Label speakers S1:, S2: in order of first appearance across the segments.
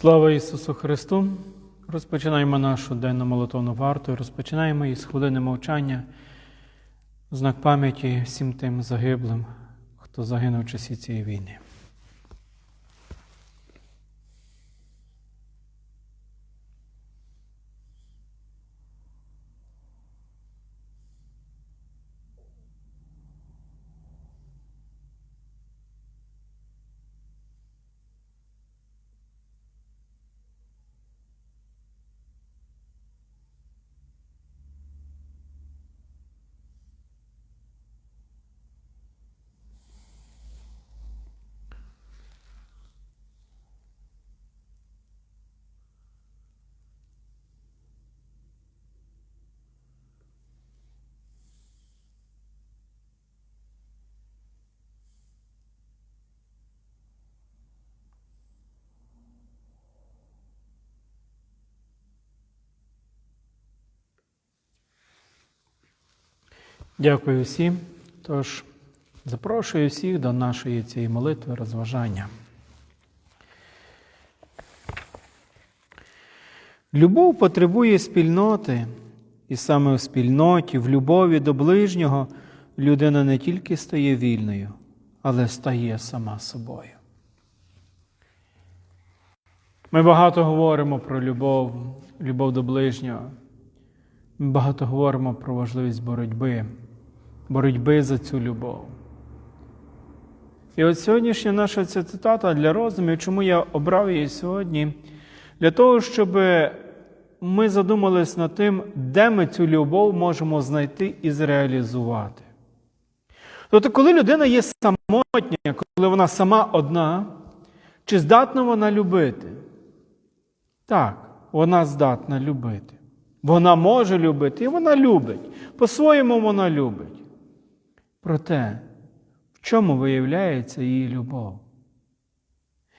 S1: Слава Ісусу Христу! Розпочинаємо нашу денну молотовну варту. Розпочинаємо із хвилини мовчання, знак пам'яті всім тим загиблим, хто загинув в часі цієї війни. Дякую всім. Тож запрошую всіх до нашої цієї молитви розважання. Любов потребує спільноти, і саме в спільноті, в любові до ближнього людина не тільки стає вільною, але стає сама собою. Ми багато говоримо про любов, любов до ближнього. Ми багато говоримо про важливість боротьби, боротьби за цю любов. І от сьогоднішня наша ця цитата для роздумів, чому я обрав її сьогодні? Для того, щоб ми задумались над тим, де ми цю любов можемо знайти і зреалізувати. Тобто, коли людина є самотня, коли вона сама одна, чи здатна вона любити? Так, вона здатна любити. Вона може любити і вона любить. По-своєму вона любить. Проте, в чому виявляється її любов?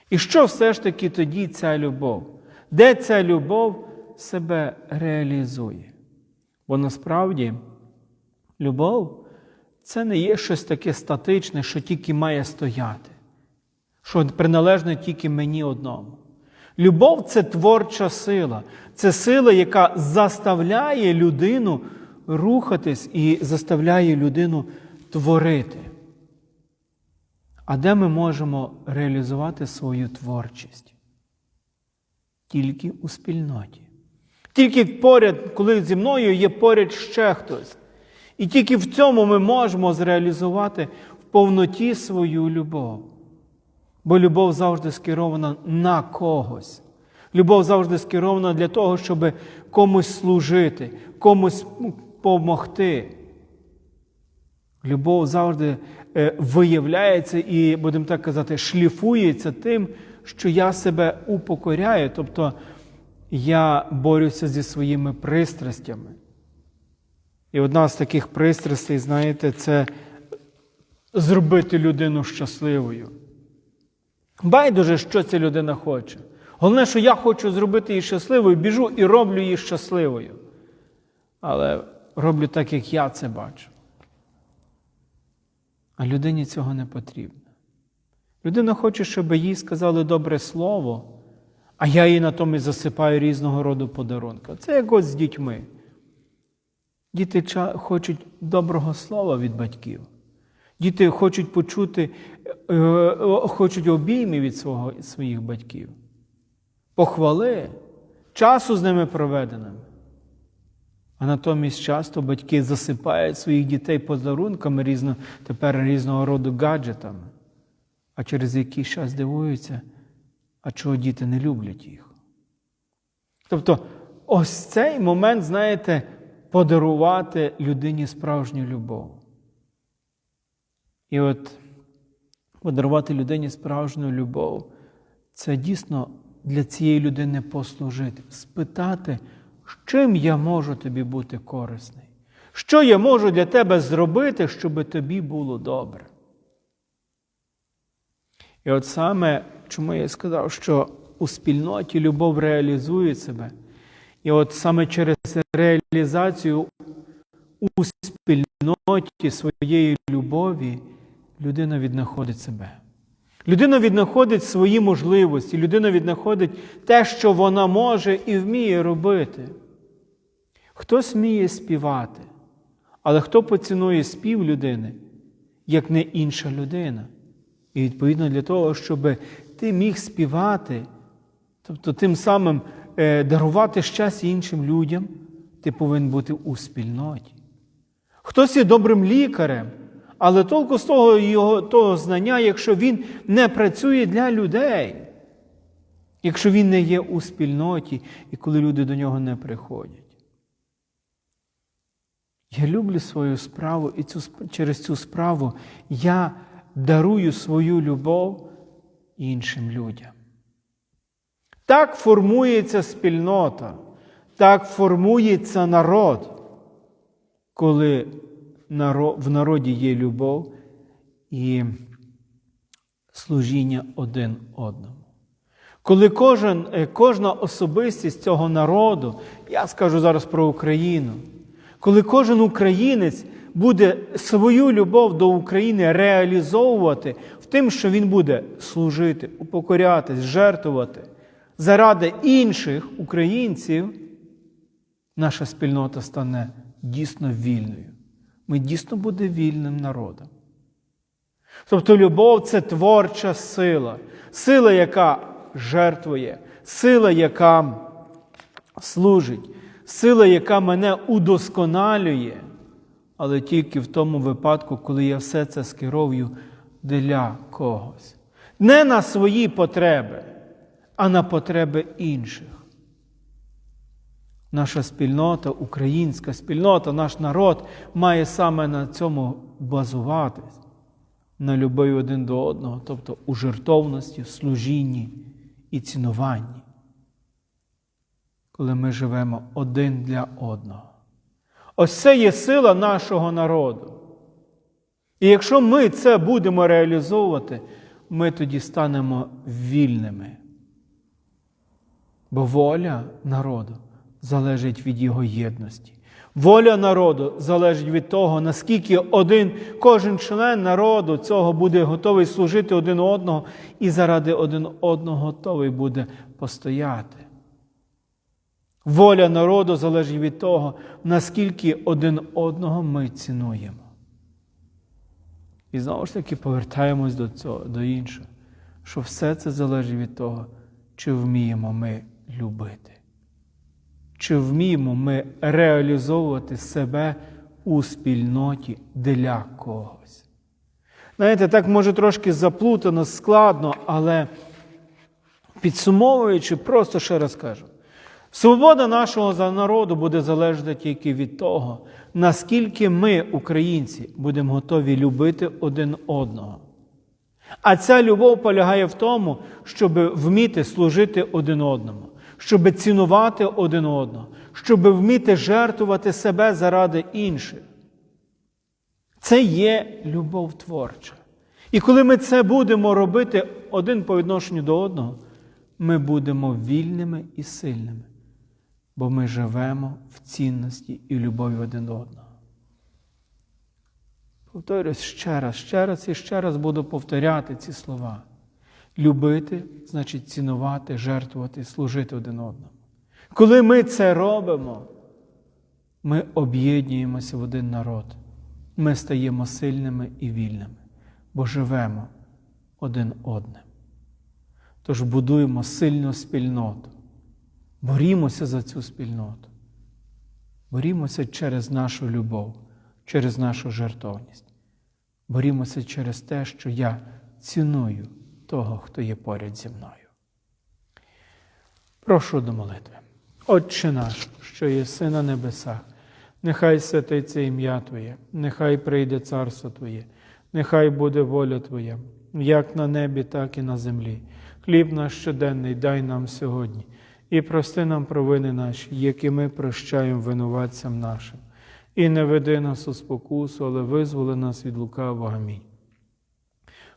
S1: І що все ж таки тоді ця любов? Де ця любов себе реалізує? Бо насправді любов це не є щось таке статичне, що тільки має стояти, що приналежне тільки мені одному. Любов це творча сила, це сила, яка заставляє людину рухатись і заставляє людину творити. А де ми можемо реалізувати свою творчість? Тільки у спільноті. Тільки поряд, коли зі мною є поряд ще хтось. І тільки в цьому ми можемо зреалізувати в повноті свою любов. Бо любов завжди скерована на когось. Любов завжди скерована для того, щоб комусь служити, комусь допомогти. Любов завжди е, виявляється і, будемо так казати, шліфується тим, що я себе упокоряю, тобто я борюся зі своїми пристрастями. І одна з таких пристрастей, знаєте, це зробити людину щасливою. Байдуже, що ця людина хоче. Головне, що я хочу зробити її щасливою, біжу і роблю її щасливою. Але роблю так, як я це бачу. А людині цього не потрібно. Людина хоче, щоб їй сказали добре слово, а я їй натомість засипаю різного роду подарунки. Це як ось з дітьми. Діти хочуть доброго слова від батьків. Діти хочуть почути, хочуть обійми від свого, своїх батьків, похвали, часу з ними проведеними. А натомість часто батьки засипають своїх дітей подарунками різно, тепер різного роду гаджетами, а через якийсь час дивуються, а чого діти не люблять їх. Тобто, ось цей момент, знаєте, подарувати людині справжню любов. І от подарувати людині справжню любов це дійсно для цієї людини послужити, спитати, чим я можу тобі бути корисний, що я можу для тебе зробити, щоб тобі було добре. І от саме чому я сказав, що у спільноті любов реалізує себе. І от саме через реалізацію у спільноті своєї любові людина віднаходить себе. Людина віднаходить свої можливості, людина віднаходить те, що вона може і вміє робити. Хтось вміє співати, але хто поцінує спів людини, як не інша людина? І відповідно для того, щоб ти міг співати, тобто тим самим е, дарувати щастя іншим людям, ти повинен бути у спільноті. Хтось є добрим лікарем, але толку з того його того знання, якщо він не працює для людей, якщо він не є у спільноті і коли люди до нього не приходять. Я люблю свою справу, і цю, через цю справу я дарую свою любов іншим людям. Так формується спільнота, так формується народ, коли в народі є любов і служіння один одному. Коли кожен, е, кожна особистість цього народу, я скажу зараз про Україну, коли кожен українець буде свою любов до України реалізовувати в тим, що він буде служити, упокорятись, жертвувати заради інших українців, наша спільнота стане дійсно вільною. Ми дійсно буде вільним народом. Тобто любов це творча сила, сила, яка жертвує, сила, яка служить, сила, яка мене удосконалює, але тільки в тому випадку, коли я все це скеровую для когось. Не на свої потреби, а на потреби інших. Наша спільнота, українська спільнота, наш народ має саме на цьому базуватись, на любові один до одного, тобто у жертовності, служінні і цінуванні, коли ми живемо один для одного. Ось це є сила нашого народу. І якщо ми це будемо реалізовувати, ми тоді станемо вільними. Бо воля народу залежить від його єдності. Воля народу залежить від того, наскільки один, кожен член народу цього буде готовий служити один одного і заради один одного готовий буде постояти. Воля народу залежить від того, наскільки один одного ми цінуємо. І знову ж таки повертаємось до цього, до іншого, що все це залежить від того, чи вміємо ми любити, чи вміємо ми реалізовувати себе у спільноті для когось. Знаєте, так може трошки заплутано, складно, але підсумовуючи, просто ще раз кажу. Свобода нашого народу буде залежати тільки від того, наскільки ми, українці, будемо готові любити один одного. А ця любов полягає в тому, щоб вміти служити один одному, щоб цінувати один одного, щоб вміти жертвувати себе заради інших. Це є любов творча. І коли ми це будемо робити один по відношенню до одного, ми будемо вільними і сильними, бо ми живемо в цінності і любові один до одного. Повторюсь ще раз, ще раз і ще раз буду повторяти ці слова. Любити значить цінувати, жертвувати, служити один одному. Коли ми це робимо, ми об'єднуємося в один народ. Ми стаємо сильними і вільними, бо живемо один одним. Тож будуємо сильну спільноту, борімося за цю спільноту, борімося через нашу любов, через нашу жертовність. Борімося через те, що я ціную того, хто є поряд зі мною. Прошу до молитви. Отче наш, що єси на небесах, нехай святиться ім'я Твоє, нехай прийде царство Твоє, нехай буде воля Твоя, як на небі, так і на землі. Хліб наш щоденний дай нам сьогодні, і прости нам провини наші, які ми прощаємо винуватцям нашим. І не веди нас у спокусу, але визволи нас від лукавого. Амінь.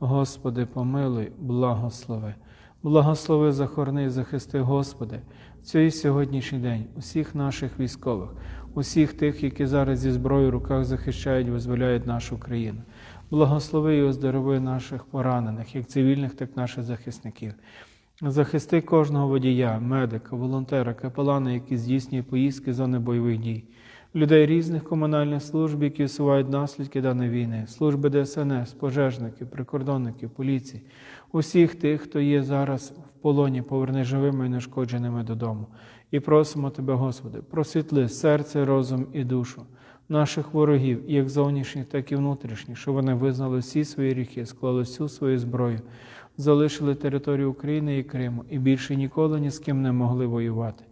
S1: Господи, помилуй, благослови. Благослови, захорони захисти, Господи, в цей сьогоднішній день усіх наших військових, усіх тих, які зараз зі зброєю в руках захищають, визволяють нашу країну. Благослови і оздорови наших поранених, як цивільних, так і наших захисників. Захисти кожного водія, медика, волонтера, капелана, які здійснює поїздки зони бойових дій, людей різних комунальних служб, які усувають наслідки даної війни, служби ДСНС, пожежників, прикордонників, поліції, усіх тих, хто є зараз в полоні, поверни живими і нешкодженими додому. І просимо Тебе, Господи, просвітли серце, розум і душу наших ворогів, як зовнішніх, так і внутрішніх, щоб вони визнали всі свої гріхи, склали всю свою зброю, залишили територію України і Криму і більше ніколи ні з ким не могли воювати.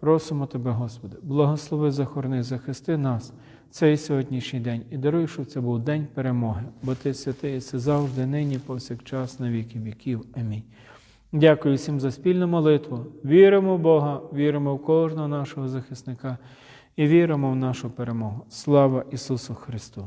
S1: Просимо Тебе, Господи, благослови, захорони, захисти нас цей сьогоднішній день і даруй, щоб це був день перемоги, бо Ти святий, і це завжди, нині, повсякчас, на віки віків. Амінь. Дякую всім за спільну молитву. Віримо в Бога, віримо в кожного нашого захисника і віримо в нашу перемогу. Слава Ісусу Христу!